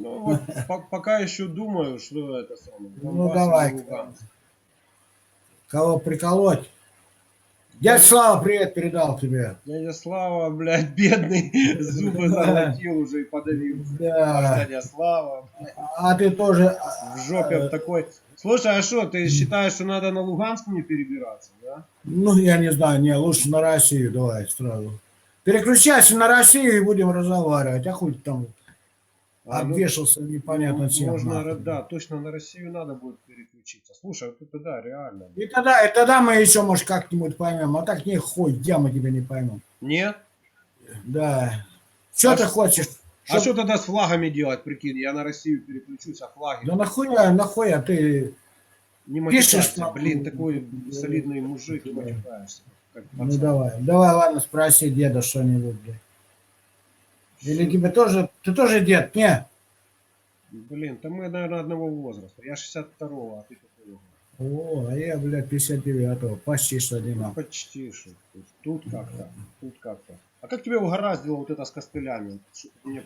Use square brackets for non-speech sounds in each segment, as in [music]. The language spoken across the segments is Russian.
Ну, вот по- пока еще думаю, что это самое. Ну, Донбасс давай. Луганск. Кого приколоть? Дядя Слава привет передал тебе. Дядя Слава, блядь, бедный, [laughs] зубы золотил уже и подавился. Да. Дядя Слава А ты тоже... в жопе в такой. Слушай, а что, ты считаешь, что надо на Луганск не перебираться, да? Ну, я не знаю, не, лучше на Россию давай сразу. Переключайся на Россию и будем разговаривать. А хуй ты там А, обвешался непонятно чем. Можно, нахуй. да, точно на Россию надо будет переключиться. Слушай, вот это да, реально. И тогда, и тогда мы еще, может, как-нибудь поймем. А так не хуй, я мы тебя не поймем. Нет? Да. Что А ты ш- хочешь? А что тогда с флагами делать, прикинь? Я на Россию переключусь, а флаги Да нахуя, нахуя ты... не пишешь на- Блин, такой солидный мужик, и матюкаешься. Ну давай, давай, ладно, спроси деда что-нибудь. блядь. Или тебе тоже, ты тоже дед? Не. Блин, там мы, наверное, одного возраста. Я 62-го, а ты какого? О, а я, блядь, 59-го, почти что Ну, одинаково. почти что. Тут как-то, тут как-то. А как тебе угораздило вот это с костылями?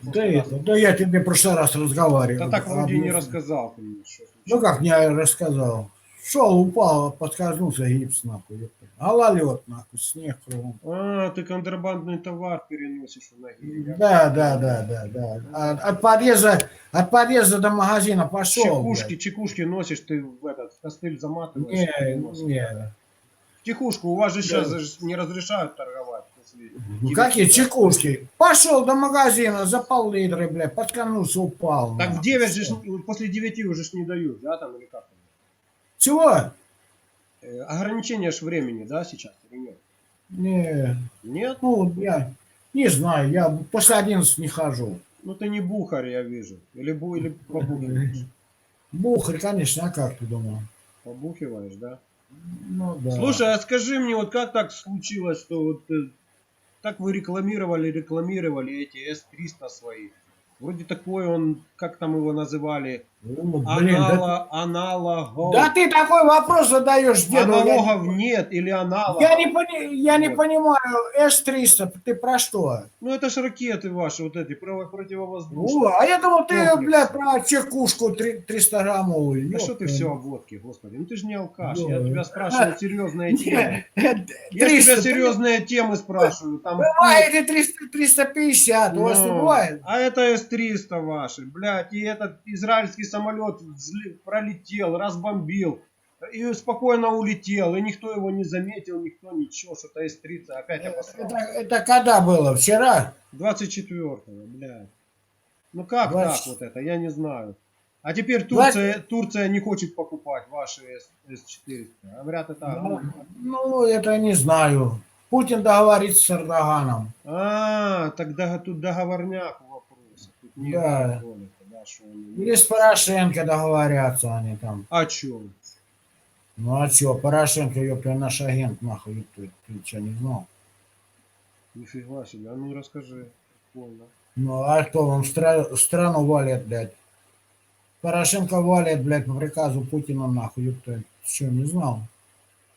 Да, раз- это, да я тебе в прошлый раз разговаривал. Да так вроде и не рассказал ты мне, что Ну как мне рассказал? Шел, упал, подскользнулся, гипс нахуй. ёпта. Гололед нахуй, снег кругом. А, ты контрабандный товар переносишь в ноги. Я Да, да, да, да, да. От, от подъезда, от подъезда до магазина пошел. Чекушки, чекушки носишь, ты в этот в костыль заматываешь. Не, переносишь. не. Чекушку, у вас же сейчас не разрешают торговать. после Ну какие часов. чекушки? Пошел до магазина за пол-литра, блядь, подканулся, упал. Так в нахуй. 9 же, ж- после 9 уже ж не дают, да, там или как? Чего? Э, Ограничение ж времени, да, сейчас или нет? Не, Нет? ну, я не знаю, я после 11 не хожу. Ну ты не бухарь, я вижу. Или, бу, или побухиваешь. Бухарь, конечно, а как ты думал? Побухиваешь, да? Ну да. Слушай, а скажи мне, вот как так случилось, что вот э, так вы рекламировали, рекламировали эти S300 свои? Вроде такой он, как там его называли, Ну, блин, да, анала, аналогов. да ты такой вопрос задаешь деду. Я, Аналогов нет или аналогов? я не, пони- я не понимаю, С-300, ты про что? Ну это ж ракеты ваши, вот эти, противовоздушные. О, а я думал, ты, Комплекс. блядь, про чекушку три- 300 граммовую. Да что ты все о водке, господи. Ну ты же не алкаш, я Да. тебя спрашиваю [laughs] серьезные темы. Не, Я 300, тебя серьезные темы спрашиваю. Там, Бывает и 300, 350, у вас не Ну, бывает? А это С-300 ваши, блядь, и этот израильский самолет пролетел, разбомбил, и спокойно улетел, и никто его не заметил, никто ничего, что-то С-30 опять обосрал. Это, это когда было? Вчера? 24-го, блядь. Ну как Двадцать- так вот это, я не знаю. А теперь Турция, Турция не хочет покупать ваши С- С-400. Говорят, это... Ну, ну, это не знаю. Путин договорится с Эрдоганом. А, тогда тут договорняк вопрос. Тут Да. только, они- Или с Порошенко договорятся они там. О чем? Ну а чё, Порошенко, ёпта, наш агент, нахуй, ёпта, ты что, не знал? Нифига себе, а ну расскажи. Прикольно. Ну а кто вам стра- страну валит, блядь? Порошенко валит, блядь, по приказу Путина, нахуй, ёпта, что, не знал?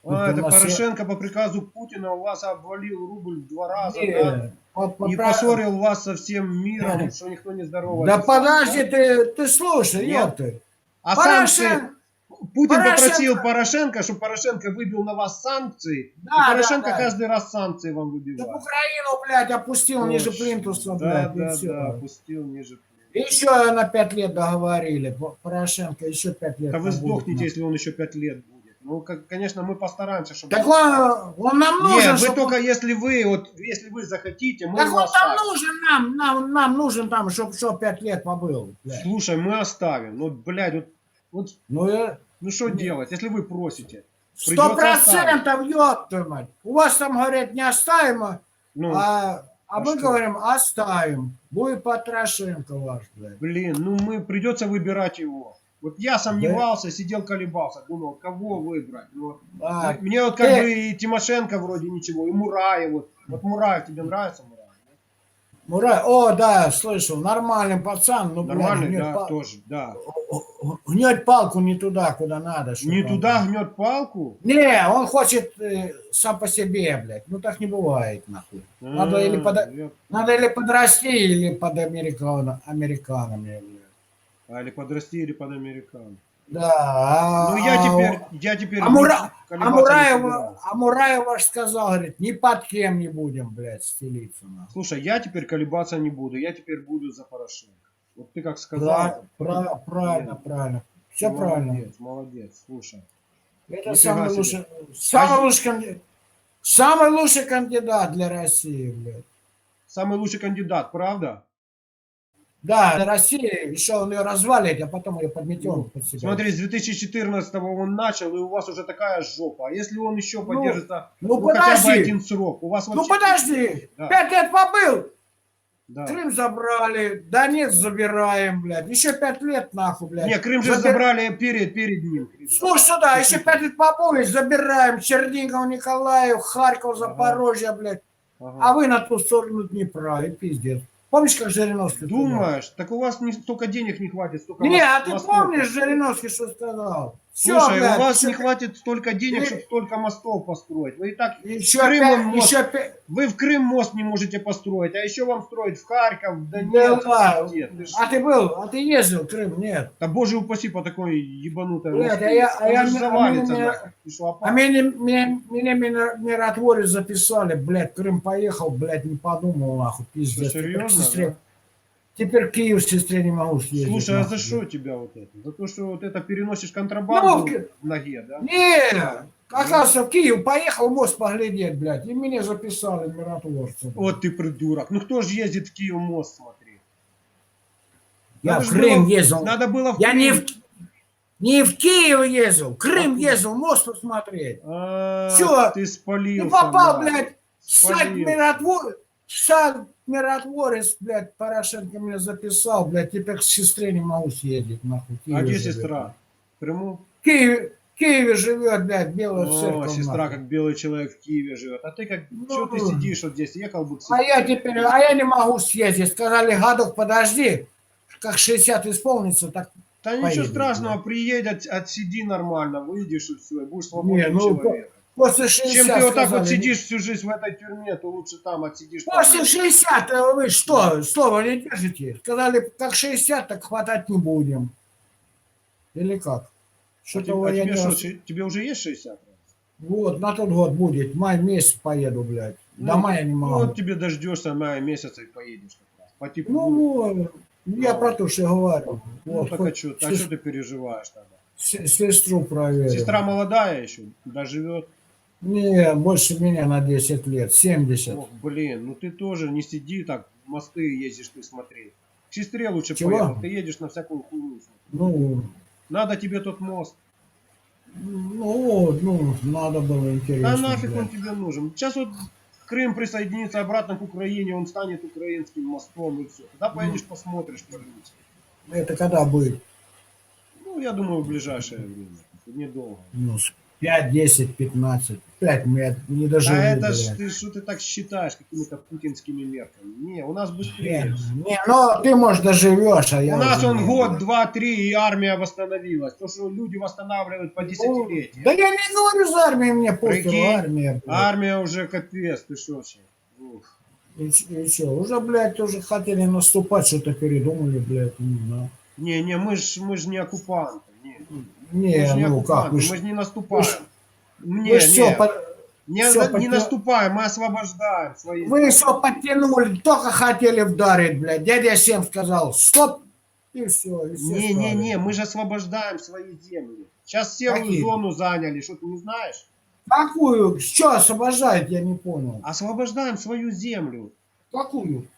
А, Ну, это Порошенко по приказу Путина у вас обвалил рубль в два раза, Не, да? по- по И поссорил вас со всем миром, [laughs] что никто не здоровается. Да подожди, ты, ты слушай, Нет. ёпта. А Порошен- санкции... Путин Порошенко- попросил Порошенко, чтобы Порошенко выбил на вас санкции, Да, и Порошенко да, да. каждый раз санкции вам Чтоб выбивает. Украину, блядь, опустил ниже Точно. плинтуса, Да, блядь, и да, всё. да, опустил ниже. Еще на пять лет договорили. По- Порошенко еще пять лет. Да вы сдохнете, нахуй. если он еще пять лет будет. Ну, как- конечно, мы постараемся, чтобы... Так он, он нам нужен, Нет, вы чтоб- только если вы, вот, если вы захотите, мы Так он там оставим. нужен нам, нам, нам нужен там, чтобы что пять лет побыл. блядь. Слушай, мы оставим. Ну, блядь, вот, вот Ну, э, ну что делать, если вы просите? сто процентов, ёпта мать. У вас там, говорят, не оставим, а, Ну, а, а а мы что? говорим, оставим. Будет Потрошенко ваш, блядь. блин, ну мы придется выбирать его. Вот я сомневался, сидел, колебался, думал, кого выбрать. Ну, А, мне вот как ты- бы и Тимошенко вроде ничего, и Мураев. Вот, вот Мураев, тебе нравится Мураев? Мура- О, да, слышал, нормальный пацан, ну, Нормальный, гнет да, пал- тоже, да. гнет палку не туда, куда надо. Не он- туда гнет палку? Не, он хочет э, сам по себе, блядь. Ну так не бывает, нахуй. Надо или А, пода- я- Надо или подрасти, или под американо, американами, блядь. А, или подрасти, или под американ. Да. а- Ну я а- теперь, я теперь... А, Мура... а, колебаться не Мураева, собираюсь. а Мураева ж сказал, говорит, ни под кем не будем, блядь, стелиться. нахуй. Слушай, я теперь колебаться не буду, я теперь буду за Порошенко. Вот ты как Да, сказал. пра- правильно, правильно. Все молодец, правильно. Молодец, слушай. Это самый себе. лучший, самый лучший кандидат. Самый лучший кандидат для России, блядь. Самый лучший кандидат, правда? Да, для России еще он ее развалит, а потом ее подметем Ну, под себя. Смотри, с 2014 он начал, и у вас уже такая жопа. А если он еще поддержится ну, ну, хотя бы подожди. один срок, у вас Ну подожди, Да. пять лет побыл, Да. Крым забрали, Донец забираем, блядь, еще пять лет нахуй, блядь. Не, Крым же Забер- забрали перед, перед ним. Крым. Слушай сюда, еще пять лет побыл, забираем Чернигов, Николаев, Харьков, Запорожье, блядь. Ага. А вы на ту сторону Днепра, и пиздец. Помнишь, как Жириновский сказал? Думаешь, так у вас не столько денег не хватит, столько Не, а ты помнишь, Жириновский что сказал? Слушай, у вас не хватит столько денег, Ты- чтобы столько мостов построить. Вы и так Еще Крым пять, мост- еще Вы в Крым мост не можете построить, а еще вам строить в Харьков, в да Донецк. Ты ж- А ты был, а ты ездил в Крым? Нет. Да боже упаси по такой ебанутой Москве. а я- а я завалится, а. Ты что, А меня, меня, меня миротворец записали, блядь, Крым поехал, блядь, не подумал, нахуй, пиздец. К серьезно, сестре- да? Теперь Киев сестре не могу съездить. Слушай, а за что тебя вот это? За то, что вот это переносишь контрабанду Ну, в- ноге, да? Не, оказывается, в Киев поехал мост поглядеть, блядь, и меня записали миротворцем. Вот ты придурок. Ну кто же ездит в Киев мост смотреть? Я Надо в Крым было- ездил. Надо было в Я не в, Крым. не в Киев ездил, в Крым А ездил, мост посмотреть. А, Всё. Ты спалился. И попал, блядь, сайт Спалился. Сайт миротворец, блядь, Порошенко меня записал, блядь, теперь к сестре не могу съездить, нахуй. в А Киеве где живет. сестра? В Крыму? В Киеве, в Киеве живет, блядь, белая О, церковь. сестра, нахуй. как белый человек в Киеве живет. А ты как, Ну, что ты сидишь вот здесь? Ехал бы А я теперь, а я не могу съездить. Сказали, годок подожди, как 60 исполнится, так Да ничего поедем, страшного, блядь. приедь, от- отсиди нормально, выйдешь и все, и будешь свободным Не, ну, человеком. После 60 Чем ты вот так вот сидишь всю жизнь в этой тюрьме, то лучше там отсидишь. там. После 60 э, вы что, слово не держите? Сказали, как 60, так хватать не будем. Или как? А Что-то тебе, а тебе не что, тебе уже есть 60? Вот, на тот год будет. Май месяц поеду, блядь. До Ну, мая не Ну, могу. вот тебе дождешься мая месяца и поедешь. как раз. По теплу. Ну, вот, я Ну. про то, что говорю. Ну, Вот, так а что, а что ты переживаешь тогда? сестру проверю. Сестра молодая еще, доживет. Не, больше меня на 10 лет, 70. Ох, блин, ну ты тоже не сиди так, мосты ездишь ты смотреть. К сестре лучше Чего? поехал, ты едешь на всякую хуйню. Ну, Надо тебе тот мост. ну, ну, надо было интересно. Да нафиг блядь. он тебе нужен. Сейчас вот Крым присоединится обратно к Украине, он станет украинским мостом и все. Тогда поедешь, посмотришь, по-людски. Это когда будет? Ну, я думаю, в ближайшее время. Недолго. Ну, с 5, 10, 15. 5 лет. Не доживу, а это ж ты что ты так считаешь какими-то путинскими мерками? Не, у нас Не, быстрее. не, ну ты, может, доживешь, а я У нас он не, год, два, три, и армия восстановилась. То, что люди восстанавливают по Ну, десятилетиям. Да я не говорю за армию, мне Прикинь, армия, блядь. Армия уже капец, ты что вообще? И, и чё, уже, блядь, уже хотели наступать, что-то передумали, блядь, не знаю. Не, не, мы ж, мы ж не оккупанты. Не, мы Не, ж не ну как, оккупанты, вы мы ж не наступаем. Не, вы всё не, по- не, всё не потя- наступаем, мы освобождаем свои... Вы все подтянули, только хотели вдарить, блядь. Дядя Сем сказал, стоп, и все. И все Не, не, не, мы же освобождаем свои земли. Сейчас серую Какие? зону заняли, что ты не знаешь? Какую? Что освобождать, я не понял. Освобождаем свою землю. Какую?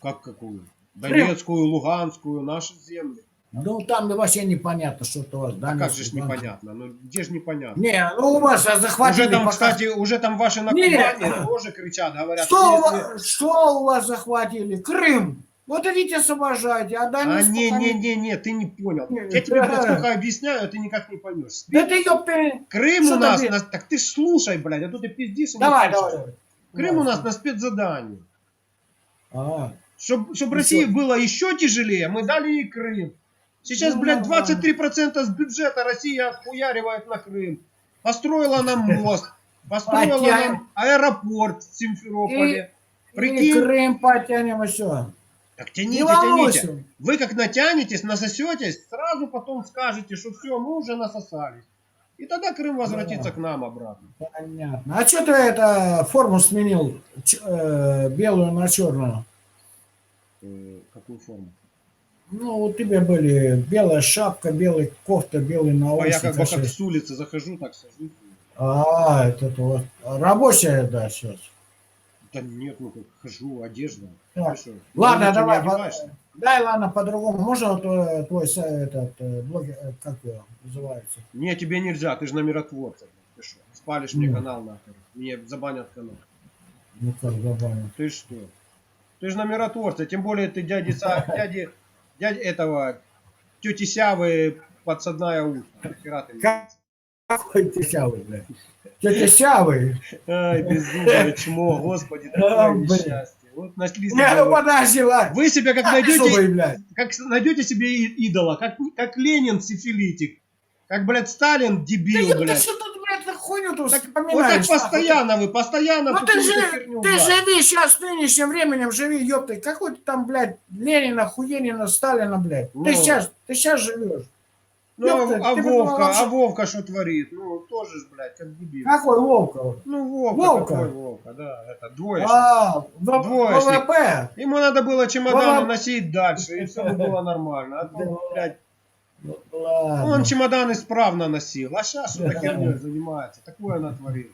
Как какую? Донецкую, Луганскую, наши земли. Ну, там вообще непонятно, что-то у вас. А как же ж непонятно? Ну где же непонятно? Не, ну у вас а, захватили Уже там, пока- кстати, уже там ваши на Не. Кубани тоже кричат, говорят, Что, у вас, что у вас захватили? Крым. Вот идите освобождайте, а А Донецк не, пока не, не, не, ты не понял. Не, Я тебе, блядь, да. сколько объясняю, а ты никак не поймешь. Да ты ёпты. Крым Что у нас, на- так ты слушай, блядь, а то ты пиздишь. и не Давай, давай. давай. Крым у нас на спецзадании. А, Чтобы Ну России было еще тяжелее, мы дали ей Крым. Сейчас, Ну, блядь, нормально. 23% с бюджета Россия отхуяривает на Крым. Построила нам [laughs] мост, построила Потянем. нам аэропорт в Симферополе. И Прикинь, Крым потянем еще. Так тяните, тяните. Вы как натянетесь, насосетесь, сразу потом скажете, что все, мы уже насосались. И тогда Крым возвратится Да. к нам обратно. Понятно. А что ты это форму сменил Ч- э, белую на черную? Э, какую форму? Ну, у тебя были белая шапка, белая кофта, белый А я наушник. как бы как а с улицы захожу, так сажусь. А, это вот рабочая, да, сейчас. Да нет, ну как хожу, одежда. Что, Ладно, давай, одеваешься? Дай, ладно, по-другому. Можно э, твой са- этот э, блог, э, как его называется? Не, тебе нельзя, ты же на миротворца. блин, Ты что, спалишь мне Ну. канал нахер. Мне забанят канал. Ну как забавно. Ты что? Ты же на миротворца, тем более ты дяди, [laughs] дяди, дяди этого, тети Сявы подсадная утка. Какой ты сявый, блядь? Тетя Сявый. Ай, беззубое чмо, господи, такое несчастье. Вот нашли Не, себе... ну вот- подожди, ладно. Вы себе как найдете, как найдете себе идола, как, как Ленин сифилитик, как, блядь, Сталин дебил, блядь. Тут Так, вот так постоянно вы, постоянно Ну ты херню ты брать. живи сейчас нынешним временем, живи, ёпта. Какой ты там, блядь, Ленина, Хуенина, Сталина, блядь. Ну. Ты сейчас, ты сейчас живешь. Ну, а ты Вовка, вообще- а Вовка что творит? Ну, тоже ж, блядь, как дебил. Какой Вовка? Ну, Вовка, Вовка? какой Вовка, да, это двоечник. А, Двоечник. ВВП. Ему надо было чемоданы Вова- носить дальше, и все бы было нормально. А то, Да. блядь, Ну, Ладно. он чемодан исправно носил, а сейчас что-то херней занимается. Такое натворил.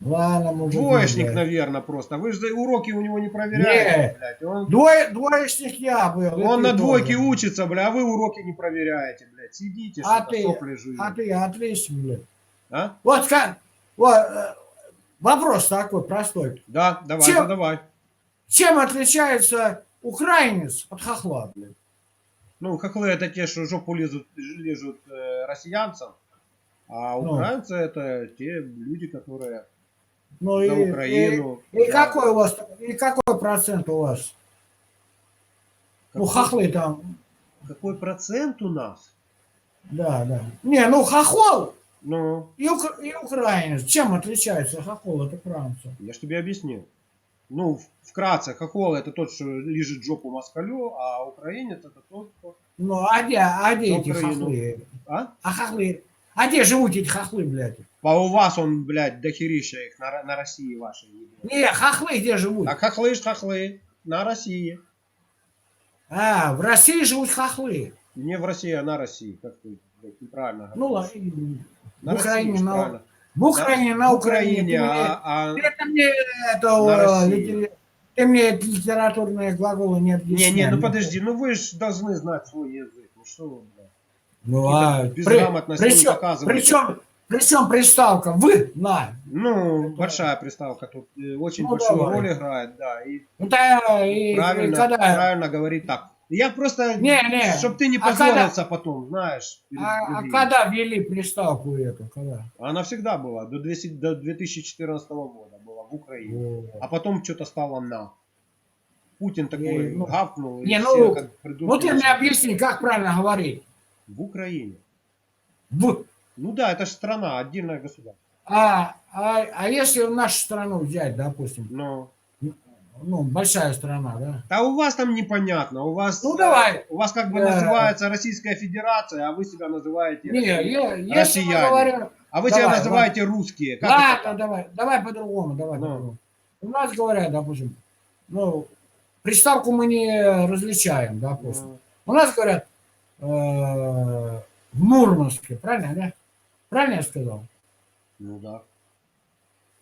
Ладно, мужик. Двоечник, блядь. наверное, просто. Вы же уроки у него не проверяете, Не. блядь. Он, Двое, двоечник я был. он на двойке тоже. учится, бля, а вы уроки не проверяете, блядь. Сидите, А ты- сопли жуете. А ты отлично, блядь. А? Вот как, вот, э, вопрос такой простой. Да, давай, Чем- задавай. Чем отличается украинец от хохла, блядь? Ну, хохлы это те, что жопу лезут, лежат э, россиянцам, а Ну. украинцы это те люди, которые Ну за и, Украину. и, и какой у вас, и какой процент у вас? Ну, Какой- хохлы там, Какой процент у нас? да, да. Не, ну хохол Ну, и, ук- и украинец. Чем отличается хохол от украинца? я ж тебе объяснил. Ну, вкратце, хохол это тот, что лежит жопу москалю, а украинец это тот, кто... Ну, а где, а где эти хохлы? А? А хохлы? А где живут эти хохлы, блядь? А у вас он, блядь, дохерища их на, на России вашей. ебет. Не, хохлы где живут? Так хохлы ж хохлы. На России. А, в России живут хохлы. Не в России, а на России. Как ты, блядь, неправильно Ну, говоришь. ладно. На Украине, России на-. В Украине, на Украине. А, а- Это мне это, э, ты мне литературные глаголы не Не, объясняй. не, ну подожди, ну вы же должны знать свой язык. Ну что вы, блядь. Ну, а безграмотность при, причем, причем, причем приставка вы, на. Ну, большая приставка тут э, очень Ну, большую давай. роль играет, да. И Это и, и правильно, когда... правильно говорить так. Я просто, Не, не. чтобы ты не А когда- позорился потом, знаешь. А, а когда ввели приставку эту? Когда? Она всегда была, до, 200 до 2014 года была в Украине. Вот. А потом что-то стало на. Путин такой Не, ну- гавкнул. и Не, все ну, как придурки Ну ты мне объясни, как правильно говорить. В Украине. В. Ну да, это же страна, отдельное государство. А, а, а если нашу страну взять, допустим, Но... ну, большая страна, да? А у вас там непонятно, у вас... Ну, э, давай. У вас как бы Да. называется Российская Федерация, а вы себя называете... Не, я, мы Россияне. говорим... А вы Давай, себя называете русские. Как это Ладно, так? давай, давай по-другому, давай Ну. по-другому. У нас говорят, допустим, ну, приставку мы не различаем, допустим. Ну, У нас говорят э, в Мурманске, правильно, да? Правильно я сказал? Ну да.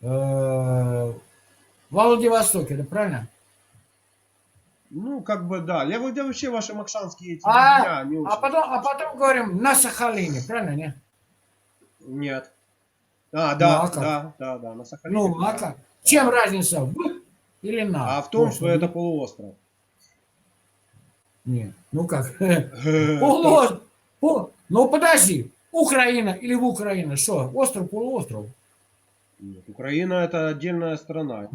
Э, в Владивостоке, да, правильно? Ну, как бы да. Я, вот- я вообще ваши макшанские эти А, дня не очень. А потом, а потом говорим на Сахалине, правильно, не? Нет. А, да, Ну, а да, да, да, на Сахалине. Ну, а да. как? Чем разница, в или на? А в том, что это полуостров. Нет, ну как? [laughs] Полуостров. Пол- Ну подожди, Украина или в Украине, что? Остров, полуостров? Нет, Украина это отдельная страна.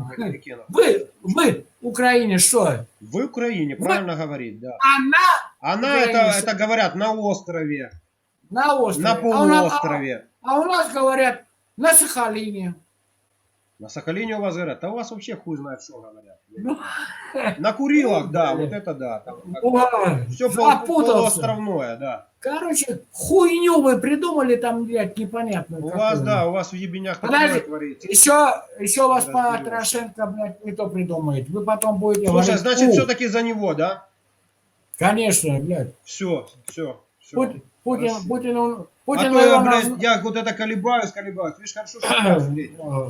Вы, вы, Украине, что? В Украине, Вы- правильно говорить, да. Она Она Украине это, что? это говорят на острове, на острове. на А у нас- полуострове. А, а у нас говорят на Сахалине. На Сахалине у вас говорят, да у вас вообще хуй знает, что говорят. Ну, На Курилах, да, [laughs] вот это да. Там, все запутался. полуостровное, да. Короче, хуйню вы придумали там, блядь, непонятно. У вас, да, у вас в ебенях Подожди. творится. Еще, еще вас. Порошенко, блядь, не то придумает. Вы потом будете Слушай, говорить, значит, все-таки за него, да? Конечно, блядь. Все, все, все. Путин, Хорошо. Путин, он- А Путин, то я, блядь, наз- я вот это колебаюсь, колебаюсь. Видишь, хорошо, что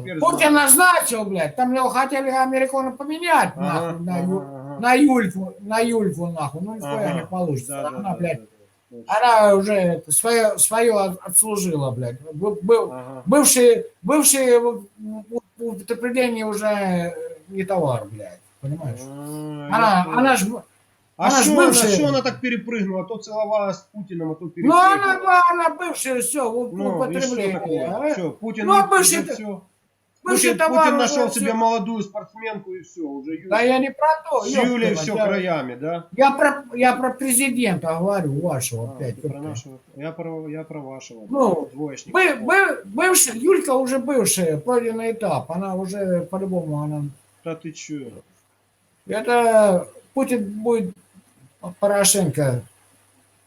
я [clears throat] Путин назначил, блядь. Там его хотели американцев поменять, Ага, нахуй, на, ага, Ю- ага. на Юльфу, на Юльфу, нахуй. Ну, нихуя Ага. не получится. Да, да, Она, да, блядь, да, да, точно. она уже свое, свое от- отслужила, блядь. Был, Ага. в в употреблении уже не товар, блядь. Понимаешь? А, Она, она ж... А она ж что она, бывшая. что она так перепрыгнула? То целовалась с Путиным, а то Ну, перепрыгнула. она, она бывшая, все, Ну, и что употреблении. такое? а? Все, Путин, Ну, а не- бывший уже ты- всё. Бывший Путин, товар уже нашел всё. себе молодую спортсменку и все, уже Ю- Да я не про то. с ёб Юлей твою все мать, я- краями, да? Я про, я про президента говорю, вашего А, опять. про нашего, я про, я про вашего. Ну, двоечника. Бы, бы- бывший, Юлька уже бывшая, пройденный этап. Она уже по-любому, она... Да ты че? Это Путин будет Порошенко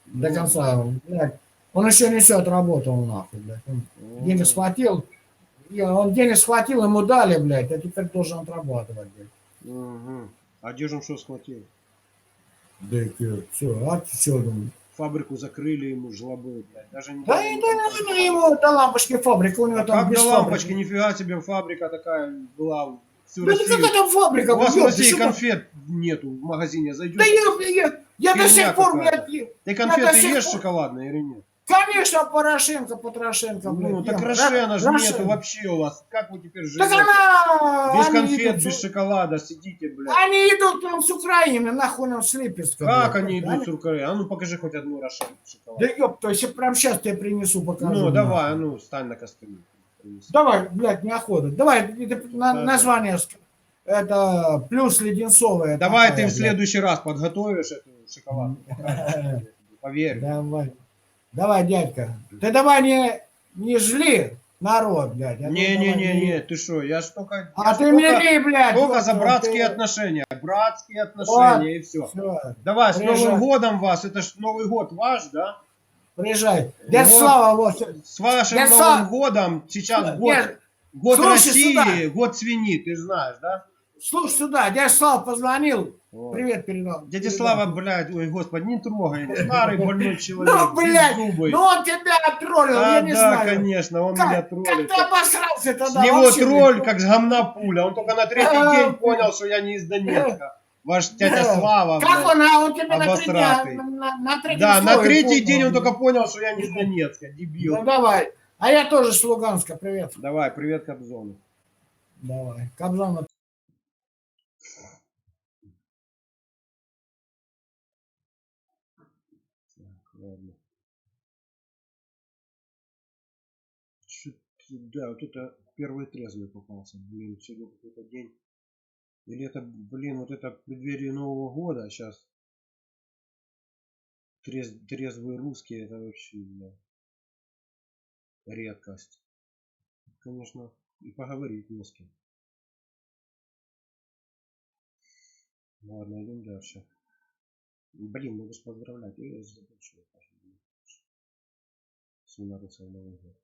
до конца, блядь. Он еще не все отработал, нахуй, блядь. Он денег схватил, и он денег схватил, ему дали, блядь, а теперь должен отрабатывать, блядь. Угу. А где же он что схватил? Да все, а что думаешь? Фабрику закрыли ему жлобы, блядь. Даже не Да и да, ну, ему до лампочки фабрика, у него А там как без до лампочки? фабрики. Нифига себе фабрика такая была всю Да ну Россию. какая там фабрика? У вас в России конфет нету в магазине. Зайдешь. Да я, я, я до сих пор, блядь, Ты конфеты сих ешь пор- шоколадные или нет? Конечно, Порошенко, Потрошенко, блядь. Ну, так. Рошена же Ра- нету Рошен. вообще у вас. Как вы теперь Так живете? она... Без конфет, идут без шоколада сидите, блядь. Они идут нам с Украины, нахуй нам с Липецка. Как блядь. они идут Они- с рукой? А ну покажи хоть одну Рошен Да шоколад. ёб, то есть прям сейчас тебе принесу, покажу. Ну, давай, а ну, стань на костыле. Принеси. Давай, блядь, неохота. Давай, на- Да, да. название. Это плюс леденцовая. Давай такая, ты в следующий раз подготовишь эту шоколадку. блядь. [laughs] Поверь. Давай. Давай, дядька. Ты давай не, не жли народ, блядь. а Не-не-не-не, ты что, я ж только... А я ты только- не ли, блядь. Только вот, за вот, братские ты- отношения. Братские отношения и все. Всё, Давай, с Приезжай. Новым годом вас. Это ж Новый год ваш, да? приезжай. Дядь Вот. Слава, вот. С вашим Я Новым сам- годом сейчас год, Нет, год слушай России, сюда. год свиньи, ты знаешь, да? Слушай сюда, дядя Слава позвонил. Вот. Привет передал. Дядя передал. Слава, блядь, ой, господи, не трогай его. [laughs] Старый больной человек, Ну, блядь, беззубый. ну он тебя троллил, Да, я не да, знаю. конечно, он меня Как, как троллит. ты обосрался С тогда? него вообще, тролль, как с гомна пуля. Он только на третий А, [laughs] день понял, что я не из Донецка. Ваш дядя Да. Слава, Как блядь. он, а он тебя на три дня, обосратый. на, на- на третьем Да, на третий понял. день он только понял, что я не из Донецка, дебил. Ну давай. А я тоже с Луганска, привет. Давай, привет Кобзону. Давай. Кобзон, Так, ладно. Чё- Да, вот это первый трезвый попался. Блин, сегодня какой-то день. Или это, блин, вот это преддверие Нового года сейчас. Трез, трезвые русские, это вообще, бля, редкость. Конечно, и поговорить не с кем. Ладно, идем дальше. Блин, же поздравлять. Я забыл, что тоже, блин, с Лунарусом Новый год.